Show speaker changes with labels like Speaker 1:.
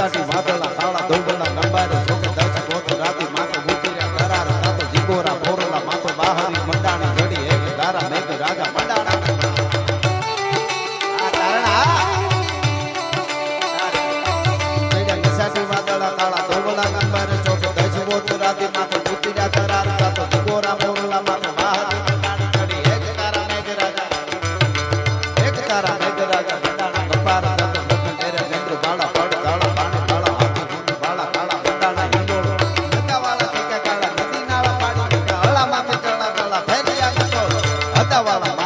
Speaker 1: વિસાટી વાદળા તાળા દોડલા નંબારે જોકે દસ ગોત રાતી માથો ભૂતીરા કરાર તાતો જીગોરા બોરલા માથો બાહરી મંડાણી ઘડી એક તારા મેઘ રાજા મંડાણા. તાળા ધોબલા નંબર ચોક દસ ગોત રાતી માથો ભૂતીરા કરાર તાતો જીગોરા બોરલા માથો બાહરી મંડાણી ઘડી એક તારા મેઘ રાજા. એક તારા મેઘ રાજા. vida, Valada.